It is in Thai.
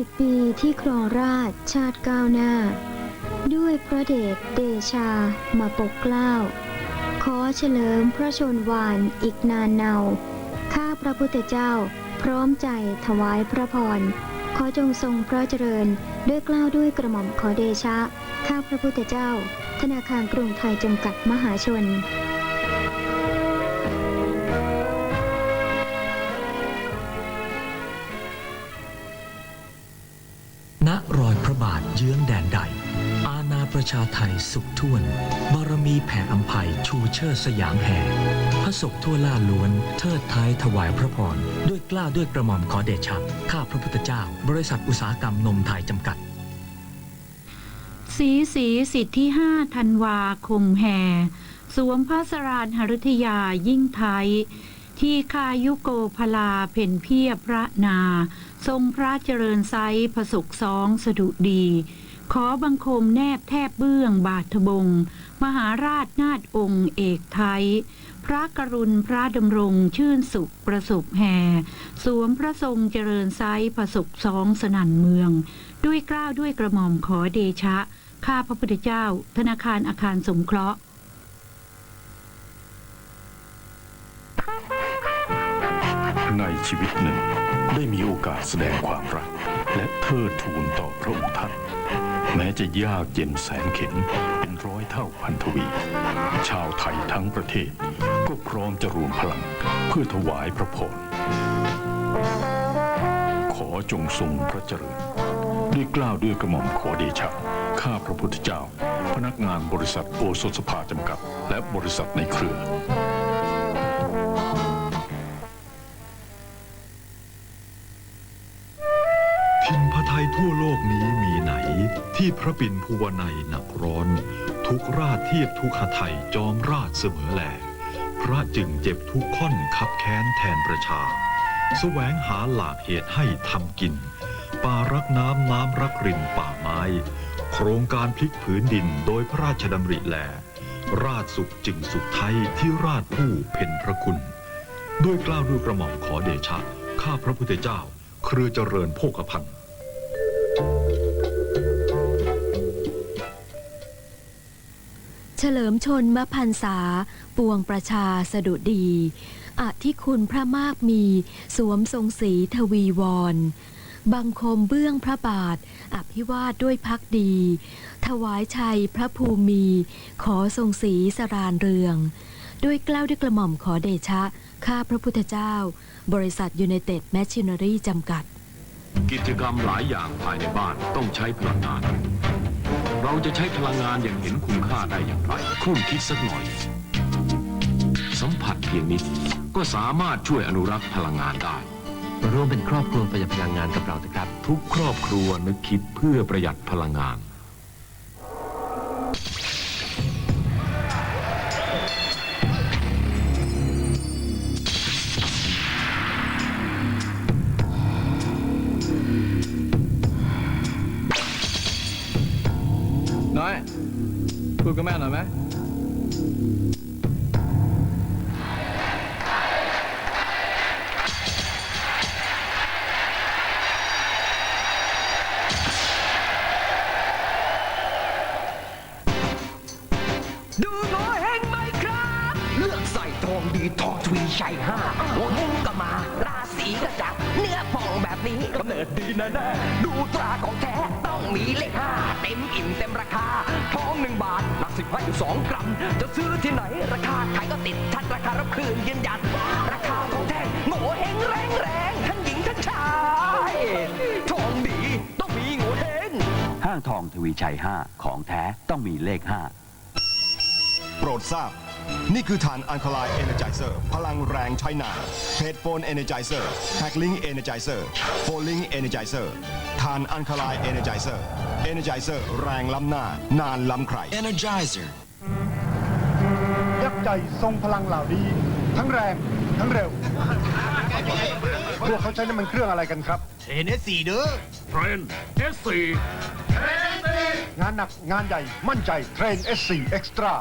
80ปีที่ครองราชชาติก้าวหน้า ด้วยพระเดชเดชามาปกเกล้า ขอเฉลิมพระชนวานอีกนานเนา ข้าพระพุทธเจ้าพร้อมใจถวายพระพร ขอจงทรงพระเจริญด้วยเกล้าวด้วยกระหม่อมขอเดชะ ข้าพระพุทธเจ้า ธนาคารกรุงไทยจำกัดมหาชน ประชาไทยสุขท่วน บารมีแผ่อัมภัยชูเชิดสยามแห่พระศกทั่วล่าล้วน เทิดท้ายถวายพระพร ด้วยกล้าด้วยกระหม่อมขอเดชะข้าพระพุทธเจ้า บริษัทอุตสาหกรรมนมไทยจำกัด สีสีสิทธิห้าธันวาคมแห่สวมพระสรานหฤทยายิ่งไทย ที่คายุโกพลาเพ่นเพียพระนา ทรงพระเจริญไซพระสุขสองสดุดี ขอบังคมแนบแทบเบื้องบาทบง มหาราชนาถองค์เอกไทย พระกรุณพระดำรงชื่นสุขประสบแห่สวมพระทรงเจริญไซพระสุขสองสนั่นเมือง ด้วยกล้าวด้วยกระหม่อมขอเดชะ ข้าพระพุทธเจ้า ธนาคารอาคารสงเคราะห์ในชีวิตหนึ่ง ได้มีโอกาสแสดงความรัก และเทิดทูนต่อพระองค์ท่าน แม้จะยากเย็นแสนเข็ญเป็นร้อยเท่าพันทวี ชาวไทยทั้งประเทศ ก็พร้อมจะรวมพลังเพื่อถวายพระพรขอจงทรงพระเจริญ ด้วยกล้าวด้วยกระหม่อมขอเดชะข้าพระพุทธเจ้า พนักงานบริษัทโอสถสภาจำกัด และบริษัทในเครือ ยทั่วโลกนี้มีไหน ที่พระปิ่นภูวนัยหนักร้อน ทุกราชเทียบทุกขไทยจอมราชเสมอแหลพระจึงเจ็บทุกข้อนขับแค้นแทนประชาแสวงหาหลากเหตุให้ทำกิน ป่ารักน้ำน้ำรักรินป่าไม้ โครงการพลิกผืนดินโดยพระราชดำริแล ราชสุขจึงสุขไทยที่ราชผู้เพ็ญพระคุณ ด้วยกล้าวด้วยกระหม่อมขอเดชะ ข้าพระพุทธเจ้า เครือเจริญโภคภัณฑ์ เฉลิมชนมพันษา ปวงประชาสดุดีอธิคุณพระมากมี สวมทรงสีทวีวร บังคมเบื้องพระบาท อภิวาทด้วยพักดี ถวายชัยพระภูมิ ขอทรงสีสรานเรือง ด้วยเกล้าด้วยกระหม่อมขอเดชะ ข้าพระพุทธเจ้า บริษัทยูไนเต็ดแมชชีน n รีจำกัด กิจกรรมหลายอย่างภายในบ้านต้องใช้พลังงาน เราจะใช้พลังงานอย่างเห็นคุณค่าได้อย่างไรครุ่นคิดสักหน่อย สัมผัสเพียงนิดก็สามารถช่วยอนุรักษ์พลังงานได้มาร่วมเป็นครอบครัวประหยัดพลังงานกับเราเถอะครับ ทุกครอบครัวนึกคิดเพื่อประหยัดพลังงาน น้อยพูดกับแม่หน่อยไหมดูโงเฮงไหมครับ เลือกใส่ทองดีทองทวีชัยห้าโงเฮงก็มา ราศีก็จับ เนื้อผ่องแบบนี้กำเนิดดีแน่ๆดูตราของแท้ องมีเลขห้าเต็มอิ่มเต็มราคา ทองหนึ่งบาทหนักสิบห้าอยู่สองกรัม จะซื้อที่ไหนราคาขายก็ติดทัดราคารับคืนยืนยัน ราคาทองแท้โงเฮงแรงแรงทั้งหญิงทั้งชาย ทองดีต้องมีโงเฮงห้างทองทวีชัย 5 ของแท้ต้องมีเลข 5 โปรดทราบ นี่คือฐานอัลคาไลเอเนจเซอร์พลังแรงใช้นานเพจโฟนเอเนจเซอร์แฮกลิงเอเนจเซอร์โฟลิงเอเนจเซอร์ฐานอัลคาไลเอเนจเซอร์เอเนจเซอร์แรงล้ำหน้านานล้ำใคร Energizer ยักษ์ใจทรงพลังเหล่านี้ ทั้งแรงทั้งเร็ว พวกเขาใช้น้ำมันเครื่องอะไรกันครับเทนเอสสี่เด้อเทรน S4 งานหนักงานใหญ่มั่นใจเทรน S4 Extra